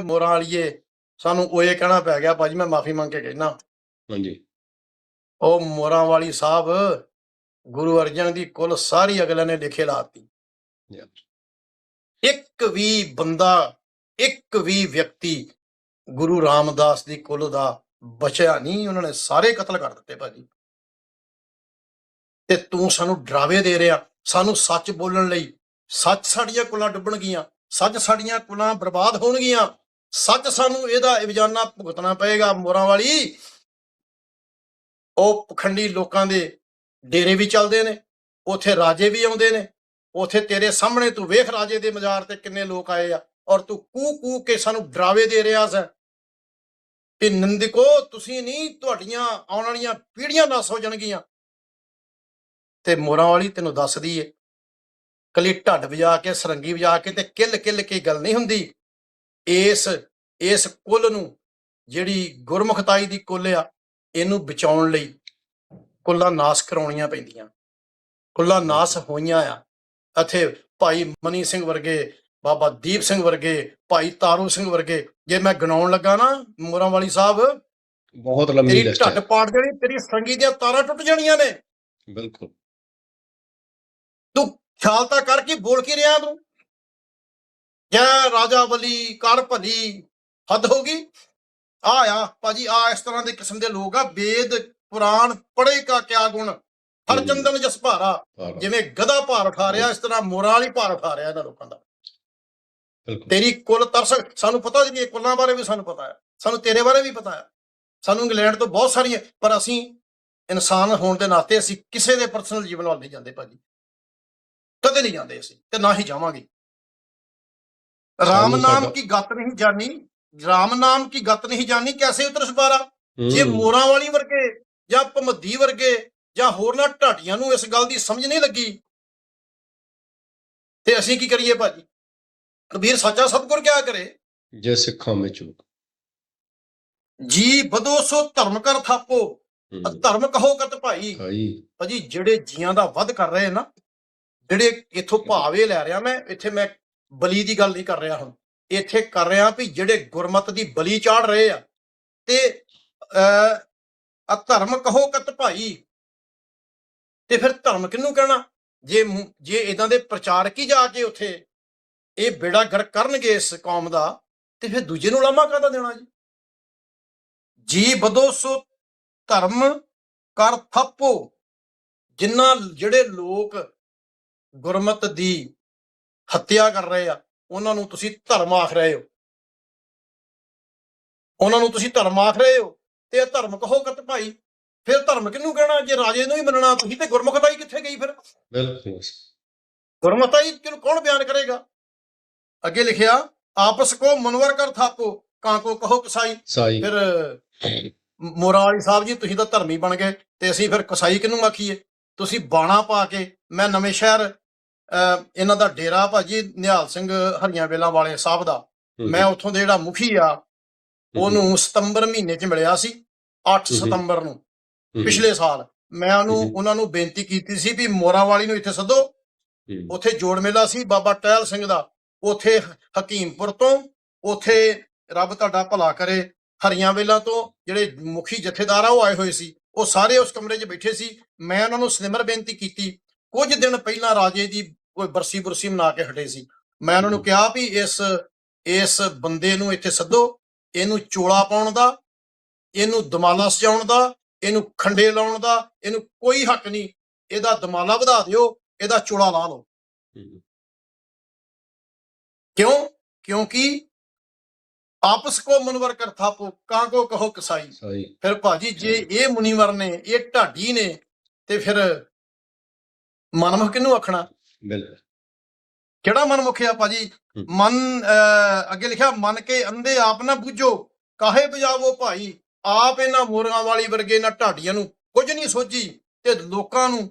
ਮੋਰਾਂ ਵਾਲੀਏ ਸਾਨੂੰ ਓਏ ਕਹਿਣਾ ਪੈ ਗਿਆ ਭਾਜੀ ਮੈਂ ਮਾਫੀ ਮੰਗ ਕੇ ਕਹਿਣਾ ਹਾਂਜੀ। ਉਹ ਮੋਰਾਂ ਵਾਲੀ ਸਾਹਿਬ ਗੁਰੂ ਅਰਜਨ ਦੀ ਕੁੱਲ ਸਾਰੀ ਅਗਲੇ ਨੇ ਲਿਖੇ ਲਾਤੀ. ਇੱਕ ਵੀ ਬੰਦਾ ਇੱਕ ਵੀ ਵਿਅਕਤੀ ਗੁਰੂ ਰਾਮਦਾਸ ਦੀ ਕੁੱਲ ਦਾ ਬਚਿਆ ਨਹੀਂ ਉਹਨਾਂ ਨੇ ਸਾਰੇ ਕਤਲ ਕਰ ਦਿੱਤੇ ਭਾਜੀ। ਤੇ ਤੂੰ ਸਾਨੂੰ ਡਰਾਵੇ ਦੇ ਰਿਹਾ ਸਾਨੂੰ ਸੱਚ ਬੋਲਣ ਲਈ ਸੱਚ ਸਾਡੀਆਂ ਕੁੱਲਾਂ ਡੁੱਬਣਗੀਆਂ ਸੱਚ ਸਾਡੀਆਂ ਕੁੱਲਾਂ ਬਰਬਾਦ ਹੋਣਗੀਆਂ। ਸੱਚ ਸਾਨੂੰ ਇਹਦਾ ਇਵਜ਼ਾਨਾ ਭੁਗਤਣਾ ਪਏਗਾ ਮੋਰਾਂ ਵਾਲੀ। ਉਹ ਪਖੰਡੀ ਲੋਕਾਂ ਦੇ ਡੇਰੇ ਵੀ ਚੱਲਦੇ ਨੇ, ਉਥੇ ਰਾਜੇ ਵੀ ਆਉਂਦੇ ਨੇ, ਉਥੇ ਤੇਰੇ ਸਾਹਮਣੇ ਤੂੰ ਵੇਖ ਰਾਜੇ ਦੇ ਮਜ਼ਾਰ ਤੇ ਕਿੰਨੇ ਲੋਕ ਆਏ ਆ, ਔਰ ਤੂੰ ਕੂ ਕੂ ਕੇ ਸਾਨੂੰ ਡਰਾਵੇ ਦੇ ਰਿਹਾ ਸੈਂ। ਕਿ ਨੰਦਿਕੋ, ਤੁਸੀਂ ਨਹੀਂ, ਤੁਹਾਡੀਆਂ ਆਉਣ ਵਾਲੀਆਂ ਪੀੜ੍ਹੀਆਂ ਨਾਸ ਹੋ ਜਾਣਗੀਆਂ। ਤੇ ਮੋਰਾਂ ਵਾਲੀ ਤੈਨੂੰ ਦੱਸਦੀ ਏ, ਕਲੀ ਢੱਡ ਵਜਾ ਕੇ, ਸਰੰਗੀ ਵਜਾ ਕੇ ਤੇ ਕਿੱਲ ਕਿੱਲ ਕੇ ਗੱਲ ਨਹੀਂ ਹੁੰਦੀ। ਇਸ ਇਸ ਕੁੱਲ ਨੂੰ ਜਿਹੜੀ ਗੁਰਮੁਖਤਾਈ ਦੀ ਕੁੱਲ ਆ ਇਹਨੂੰ ਬਚਾਉਣ ਲਈ ਕੁੱਲਾਂ ਨਾਸ ਕਰਾਉਣੀਆਂ ਪੈਂਦੀਆਂ। ਕੁੱਲਾਂ ਨਾਸ ਹੋਈਆਂ ਆ। ਇੱਥੇ ਭਾਈ ਮਨੀ ਸਿੰਘ ਵਰਗੇ ਬਾਬਾ ਦੀਪ ਸਿੰਘ ਵਰਗੇ ਭਾਈ ਤਾਰੂ ਸਿੰਘ ਵਰਗੇ ਜੇ ਮੈਂ ਗਣਾਉਣ ਲੱਗਾ ਨਾ ਮੋਰਾਂ ਵਾਲੀ ਸਾਹਿਬ ਬਹੁਤ ਲੰਮੀ ਤੇਰੀ ਲਿਸਟ ਢੱਡ ਹੈ ਪਾੜ ਦੇਣੀ ਤੇਰੀ ਸੰਗੀ ਦੀਆਂ ਤਾਰਾਂ ਟੁੱਟ ਜਾਣੀਆਂ ਨੇ। ਬਿਲਕੁਲ। ਤੂੰ ਖਿਆਲ ਤਾਂ ਕਰ ਕੀ ਬੋਲ ਕੀ ਰਿਹਾ ਤੂੰ? ਰਾਜਾ ਬਲੀ ਕਰ ਭਲੀ ਹੱਦ ਹੋ ਗਈ। ਆ ਆ ਭਾਜੀ ਆ ਇਸ ਤਰ੍ਹਾਂ ਦੇ ਕਿਸਮ ਦੇ ਲੋਕ ਆ ਵੇਦ ਪੁਰਾਣ ਪੜ੍ਹੇ ਕਾ ਕਿਆ ਗੁਣ। ਹਰਚੰਦਨ ਜਸ ਭਾਰਾ ਜਿਵੇਂ ਗਧਾ ਭਾਰ ਉਠਾ ਰਿਹਾ ਇਸ ਤਰ੍ਹਾਂ ਮੋਰਾਂ ਵਾਲੀ ਭਾਰ ਉਠਾ ਰਿਹਾ ਇਹਨਾਂ ਲੋਕਾਂ ਦਾ। ਬਿਲਕੁਲ। ਤੇਰੀ ਕੁੱਲ ਤਰਸ ਸਾਨੂੰ ਪਤਾ ਜੀ ਇਹ ਕੁੱਲਾਂ ਬਾਰੇ ਵੀ ਸਾਨੂੰ ਪਤਾ ਹੈ ਸਾਨੂੰ ਤੇਰੇ ਬਾਰੇ ਵੀ ਪਤਾ ਹੈ। ਸਾਨੂੰ ਇੰਗਲੈਂਡ ਤੋਂ ਬਹੁਤ ਸਾਰੀਆਂ ਪਰ ਅਸੀਂ ਇਨਸਾਨ ਹੋਣ ਦੇ ਨਾਤੇ ਅਸੀਂ ਕਿਸੇ ਦੇ ਪਰਸਨਲ ਜੀਵਨ ਵੱਲ ਨਹੀਂ ਜਾਂਦੇ ਭਾਜੀ। ਕਦੇ ਨਹੀਂ ਜਾਂਦੇ ਅਸੀਂ ਤੇ ਨਾ ਹੀ ਜਾਵਾਂਗੇ। ਰਾਮ ਨਾਮ ਕੀ ਗੱਤ ਨਹੀਂ ਜਾਣੀ ਰਾਮ ਨਾਮ ਕੀ ਗੱਤ ਨਹੀਂ ਜਾਣੀ ਕੈਸੇ ਉਤਰ ਸਪਾਰਾ ਜੇ ਮੋਰਾਂ ਵਾਲੀ ਵਰਗੇ ਜਾਂ ਭਮੱਦੀ ਵਰਗੇ ਜਾਂ ਹੋਰਨਾਂ ਢਾਡੀਆਂ ਨੂੰ ਇਸ ਗੱਲ ਦੀ ਸਮਝ ਨਹੀਂ ਲੱਗੀ? ਤੇ ਅਸੀਂ ਕੀ ਕਰੀਏ ਭਾਜੀ? ਕਬੀਰ ਸੱਚਾ ਸਤਿਗੁਰ ਕਿਆ ਕਰੇ? ਜੇ ਸਿੱਖਾਂ ਵਿੱਚ ਜੀ ਬਦੋ ਸੋ ਧਰਮ ਕਰ ਥਾਪੋ। ਧਰਮ ਕਹੋ ਕਤ ਭਾਈ। ਭਾਈ। ਭਾਜੀ ਜਿਹੜੇ ਜੀਆਂ ਦਾ ਵੱਧ ਕਰ ਰਹੇ ਨਾ ਜਿਹੜੇ ਇਥੋਂ ਭਾਵੇ ਲੈ ਰਿਹਾ ਮੈਂ ਇੱਥੇ ਮੈਂ ਬਲੀ ਦੀ ਗੱਲ ਨਹੀਂ ਕਰ ਰਿਹਾ ਹੁਣ। ਇੱਥੇ ਕਰ ਰਿਹਾ ਵੀ ਜਿਹੜੇ ਗੁਰਮਤ ਦੀ ਬਲੀ ਚਾੜ ਰਹੇ ਆ। ਤੇ ਅ ਧਰਮ ਕਹੋ ਕਤ ਭਾਈ। ਤੇ ਫਿਰ ਧਰਮ ਕਿਹਨੂੰ ਕਹਿਣਾ? ਜੇ ਜੇ ਇਦਾਂ ਦੇ ਪ੍ਰਚਾਰਕ ਹੀ ਜਾ ਕੇ ਉੱਥੇ? ਇਹ ਬੇੜਾ ਗਰ ਕਰਨਗੇ ਇਸ ਕੌਮ ਦਾ, ਤੇ ਫਿਰ ਦੂਜੇ ਨੂੰ ਲਾਮਾ ਕਾਹਦਾ ਦੇਣਾ ਜੀ? ਜੀ ਬਦੋ ਸੋ ਧਰਮ ਕਰ ਥੱਪੋ। ਜਿਨ੍ਹਾਂ ਜਿਹੜੇ ਲੋਕ ਗੁਰਮਤ ਦੀ ਹੱਤਿਆ ਕਰ ਰਹੇ ਆ ਉਹਨਾਂ ਨੂੰ ਤੁਸੀਂ ਧਰਮ ਆਖ ਰਹੇ ਹੋ। ਉਹਨਾਂ ਨੂੰ ਤੁਸੀਂ ਧਰਮ ਆਖ ਰਹੇ ਹੋ ਤੇ ਇਹ ਧਰਮ ਕਹੋ ਕਤ ਭਾਈ। ਫਿਰ ਧਰਮ ਕਿਹਨੂੰ ਕਹਿਣਾ? ਜੇ ਰਾਜੇ ਨੂੰ ਹੀ ਮੰਨਣਾ ਤੁਸੀਂ ਤੇ ਗੁਰਮੁਖਤਾ ਹੀ ਕਿੱਥੇ ਗਈ ਫਿਰ? ਬਿਲਕੁਲ ਗੁਰਮਤਾ ਹੀ ਕਿਹਨੂੰ ਕੌਣ ਬਿਆਨ ਕਰੇਗਾ? ਅੱਗੇ ਲਿਖਿਆ ਆਪਸ ਕੋ ਮਨਵਰ ਕਰ ਥਾਪੋ ਕਾਂ ਕੋ ਕਹੋ ਕਸਾਈ। ਸਾਈ ਫਿਰ ਮੋਰਾਂ ਵਾਲੀ ਸਾਹਿਬ ਜੀ ਤੁਸੀਂ ਤਾਂ ਧਰਮੀ ਬਣ ਗਏ ਤੇ ਅਸੀਂ ਫਿਰ ਕਸਾਈ ਕਿਹਨੂੰ ਆਖੀਏ? ਤੁਸੀਂ ਬਾਣਾ ਪਾ ਕੇ ਮੈਂ ਨਵੇਂ ਸ਼ਹਿਰ ਇਹਨਾਂ ਦਾ ਡੇਰਾ ਭਾਜੀ ਨਿਹਾਲ ਸਿੰਘ ਹਰੀਆਂ ਵੇਲਾਂ ਵਾਲੇ ਸਾਹਿਬ ਦਾ। ਮੈਂ ਉੱਥੋਂ ਦੇ ਜਿਹੜਾ ਮੁਖੀ ਆ ਉਹਨੂੰ ਸਤੰਬਰ ਮਹੀਨੇ 'ਚ ਮਿਲਿਆ ਸੀ 8 ਹੂੰ। ਸਤੰਬਰ ਨੂੰ ਪਿਛਲੇ ਸਾਲ। ਮੈਂ ਉਹਨੂੰ। ਉਹਨਾਂ ਨੂੰ ਬੇਨਤੀ ਕੀਤੀ ਸੀ ਵੀ ਮੋਰਾਂ ਵਾਲੀ ਨੂੰ ਇੱਥੇ ਸੱਦੋ। ਉੱਥੇ ਜੋੜ ਮੇਲਾ ਸੀ ਬਾਬਾ ਟਹਿਲ ਸਿੰਘ ਦਾ। ਉੱਥੇ ਹਕੀਮਪੁਰ ਤੋਂ ਉੱਥੇ ਰੱਬ ਤੁਹਾਡਾ ਭਲਾ ਕਰੇ ਹਰੀਆਂ ਵੇਲਾਂ ਤੋਂ ਜਿਹੜੇ ਮੁਖੀ ਜਥੇਦਾਰ ਆ ਉਹ ਆਏ ਹੋਏ ਸੀ। ਉਹ ਸਾਰੇ ਉਸ ਕਮਰੇ 'ਚ ਬੈਠੇ ਸੀ। ਮੈਂ ਉਹਨਾਂ ਨੂੰ ਸਿਮਰ ਬੇਨਤੀ ਕੀਤੀ। ਕੁਝ ਦਿਨ ਪਹਿਲਾਂ ਰਾਜੇ ਦੀ ਕੋਈ ਬਰਸੀ ਬਰਸੀ ਮਨਾ ਕੇ ਹਟੇ ਸੀ। ਮੈਂ ਉਹਨਾਂ ਨੂੰ ਕਿਹਾ ਵੀ ਇਸ ਇਸ ਬੰਦੇ ਨੂੰ ਇੱਥੇ ਸੱਦੋ ਇਹਨੂੰ ਚੋਲਾ ਪਾਉਣ ਦਾ ਇਹਨੂੰ ਦਮਾਲਾ ਸਜਾਉਣ ਦਾ ਇਹਨੂੰ ਖੰਡੇ ਲਾਉਣ ਦਾ ਇਹਨੂੰ ਕੋਈ ਹੱਕ ਨਹੀਂ। ਇਹਦਾ ਦਮਾਲਾ ਵਧਾ ਦਿਓ ਇਹਦਾ ਚੋਲਾ ਲਾ ਲਓ। ਕਿਉਂ? ਕਿਉਂਕਿ ਆਪਸ ਕੋ ਮਨਵਰ ਕਰ ਥਾਪੋ ਕਾਂ ਕੋ ਕਹੋ ਕਸਾਈ। ਫਿਰ ਭਾਜੀ ਜੇ ਇਹ ਮੁਨੀਵਰ ਨੇ ਇਹ ਢਾਡੀ ਨੇ ਤੇ ਫਿਰ ਮਨਮੁਖ ਕਿਨੂੰ ਆਖਣਾ? ਬਿਲਕੁਲ। ਕਿਹੜਾ ਮਨਮੁਖ ਆ ਭਾਜੀ। ਮਨ ਅੱਗੇ ਲਿਖਿਆ ਮਨ ਕੇ ਅੰਧੇ ਆਪ ਨਾ ਬੁੱਝੋ ਕਾਹੇ ਬਜਾਵੋ ਭਾਈ? ਆਪ ਇਹਨਾਂ ਮੋਰਾਂ ਵਾਲੀ ਵਰਗੇ ਇਹਨਾਂ ਢਾਡੀਆਂ ਨੂੰ ਕੁਝ ਨਹੀਂ ਸੋਝੀ ਤੇ ਲੋਕਾਂ ਨੂੰ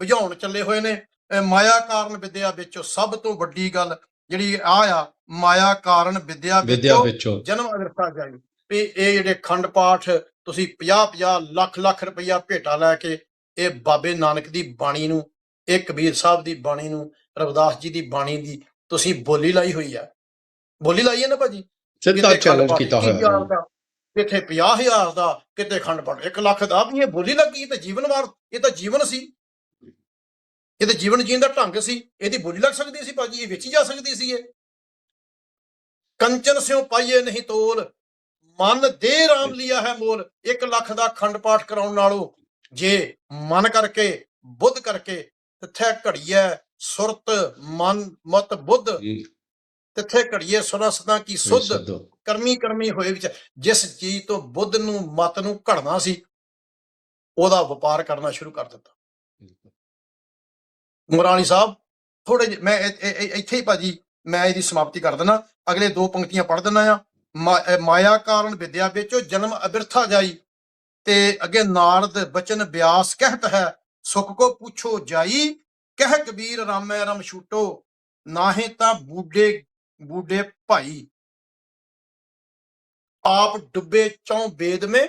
ਬੁਝਾਉਣ ਚੱਲੇ ਹੋਏ ਨੇ। ਮਾਇਆ ਕਾਰਨ ਵਿਦਿਆ ਵਿੱਚੋਂ ਸਭ ਤੋਂ ਵੱਡੀ ਗੱਲ ਜਿਹੜੀ ਆ ਆ ਮਾਇਆ ਕਾਰਨ ਵਿਦਿਆ ਵਿੱਚੋਂ ਜਨਮ ਅਵਿਰਥਾ ਜਾਈ ਵੀ ਇਹ ਜਿਹੜੇ ਖੰਡ ਪਾਠ ਤੁਸੀਂ 50 50 ਲੱਖ ਲੱਖ ਰੁਪਈਆ ਭੇਟਾ ਲੈ ਕੇ ਇਹ ਬਾਬੇ ਨਾਨਕ ਦੀ ਬਾਣੀ ਨੂੰ ਇਹ ਕਬੀਰ ਸਾਹਿਬ ਦੀ ਬਾਣੀ ਨੂੰ ਰਵਿਦਾਸ ਜੀ ਦੀ ਬਾਣੀ ਦੀ ਤੁਸੀਂ ਬੋਲੀ ਲਾਈ ਹੋਈ ਆ। ਬੋਲੀ ਲਾਈ ਹੈ ਨਾ ਭਾਜੀ? ਸਿੱਧਾ ਚੈਲੰਜ ਕੀਤਾ ਹੋਇਆ। ਕਿਤੇ 50000 ਦਾ ਕਿਤੇ ਖੰਡ ਪਾਠ 1 ਲੱਖ ਦਾ ਵੀ ਇਹ ਬੋਲੀ ਲੱਗੀ ਤਾਂ ਜੀਵਨ ਵਾਰ ਇਹ ਤਾਂ ਜੀਵਨ ਸੀ। ਇਹ ਤਾਂ ਜੀਵਨ ਜੀਣ ਦਾ ਢੰਗ ਸੀ ਇਹਦੀ ਬੋਲੀ ਲੱਗ ਸਕਦੀ ਸੀ ਭਾਜੀ ਇਹ ਵੇਚੀ ਜਾ ਸਕਦੀ ਸੀ ਇਹ। ਕੰਚਨ ਸਿਓ ਪਾਈਏ ਨਹੀਂ ਤੋਲ ਮਨ ਦੇ ਰਾਮ ਲਿਆ ਹੈ ਮੋਲ 1 ਲੱਖ ਦਾ ਖੰਡ ਪਾਠ ਕਰਾਉਣ ਨਾਲੋਂ ਜੇ ਮਨ ਕਰਕੇ ਬੁੱਧ ਕਰਕੇ ਤਿੱਥੇ ਘੜੀਐ ਸੁਰਤ ਮਨ ਮਤ ਬੁੱਧ। ਤਿੱਥੇ ਘੜੀਏ ਸੁਰਸਤਾਂ ਕੀ ਸੁੱਧ। ਸੱਦੋ। ਕਰਮੀ ਕਰਮੀ ਹੋਏ ਵਿੱਚ ਜਿਸ ਚੀਜ਼ ਤੋਂ ਬੁੱਧ ਨੂੰ ਮਤ ਨੂੰ ਘੜਨਾ ਸੀ ਉਹਦਾ ਵਪਾਰ ਕਰਨਾ ਸ਼ੁਰੂ ਕਰ ਦਿੱਤਾ। ਮੁਰਾਲੀ ਸਾਹਿਬ ਥੋੜੇ ਮੈਂ ਇੱਥੇ ਹੀ ਭਾਜੀ ਮੈਂ ਇਹਦੀ ਸਮਾਪਤੀ ਕਰ ਦਿੰਦਾ ਅਗਲੇ ਦੋ ਪੰਕਤੀਆਂ ਪੜ੍ਹ ਦਿੰਦਾ ਆ। ਮਾਇਆ ਕਾਰਨ ਵਿਦਿਆ ਵਿੱਚੋ ਜਨਮ ਅਬਿਰਥਾ ਜਾਈ ਤੇ ਅੱਗੇ ਨਾਰਦ ਬਚਨ ਬਿਆਸ ਕਹਿਤ ਹੈ ਸੁਖ ਕੋ ਪੁੱਛੋ ਜਾਈ ਕਹਿ ਕਬੀਰ ਰਾਮੈ ਰਮ ਛੂਟੋ ਨਾਹੀਂ ਤਾਂ ਬੂਡੇ ਬੂਡੇ ਭਾਈ। ਆਪ ਡੁੱਬੇ ਚੌ ਵੇਦ ਮੇ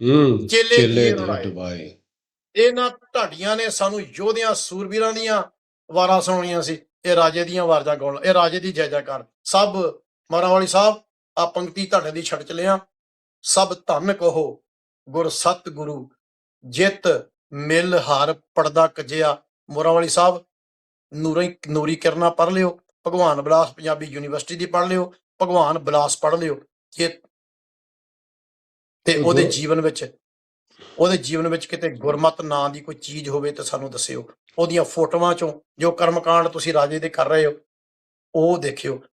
ਹੂੰ ਚੇਲੇ। ਡੁਬਾਏ। ਇਹਨਾਂ ਢਾਡੀਆਂ ਨੇ ਸਾਨੂੰ ਯੋਧਿਆਂ ਸੂਰਬੀਰਾਂ ਦੀਆਂ ਵਾਰਾਂ ਸੁਣਾਉਣੀਆਂ ਸੀ। ਇਹ ਰਾਜੇ ਦੀਆਂ ਵਾਰਜਾਂ ਗਾਉਣ ਇਹ ਰਾਜੇ ਦੀ ਜੈ ਜੈਕਾਰ। ਸਭ ਮਾਰਾਂ ਵਾਲੀ ਸਾਹਿਬ ਆ ਪੰਕਤੀ ਤੁਹਾਡੇ ਦੀ ਛੱਡ ਚਲਿਆ ਸਭ ਧੰਨ ਕਹੋ ਗੁਰ ਸਤ ਗੁਰੂ ਜਿਤ ਮਿਲ ਹਰ ਪੜਦਾ ਕਜਿਆ। ਮੋਰਾਂ ਵਾਲੀ ਸਾਹਿਬ ਨੂਰੀ ਨੂਰੀ ਕਿਰਨਾ ਪੜ੍ਹ ਲਿਓ। ਭਗਵਾਨ ਬਿਲਾਸ ਪੰਜਾਬੀ ਯੂਨੀਵਰਸਿਟੀ ਦੀ ਪੜ੍ਹ ਲਿਓ। ਭਗਵਾਨ ਬਿਲਾਸ ਪੜ੍ਹ ਲਿਓ। ਜੇ ਤੇ ਉਹਦੇ ਜੀਵਨ ਵਿੱਚ ਉਹਦੇ ਜੀਵਨ ਵਿੱਚ ਕਿਤੇ ਗੁਰਮਤ ਨਾਂ ਦੀ ਕੋਈ ਚੀਜ਼ ਹੋਵੇ ਤਾਂ ਸਾਨੂੰ ਦੱਸਿਓ। ਉਹਦੀਆਂ ਫੋਟੋਆਂ ਚੋਂ ਜੋ ਕਰਮਕਾਂਡ ਤੁਸੀਂ ਰਾਜੇ ਦੇ ਕਰ ਰਹੇ ਹੋ ਉਹ ਦੇਖਿਓ।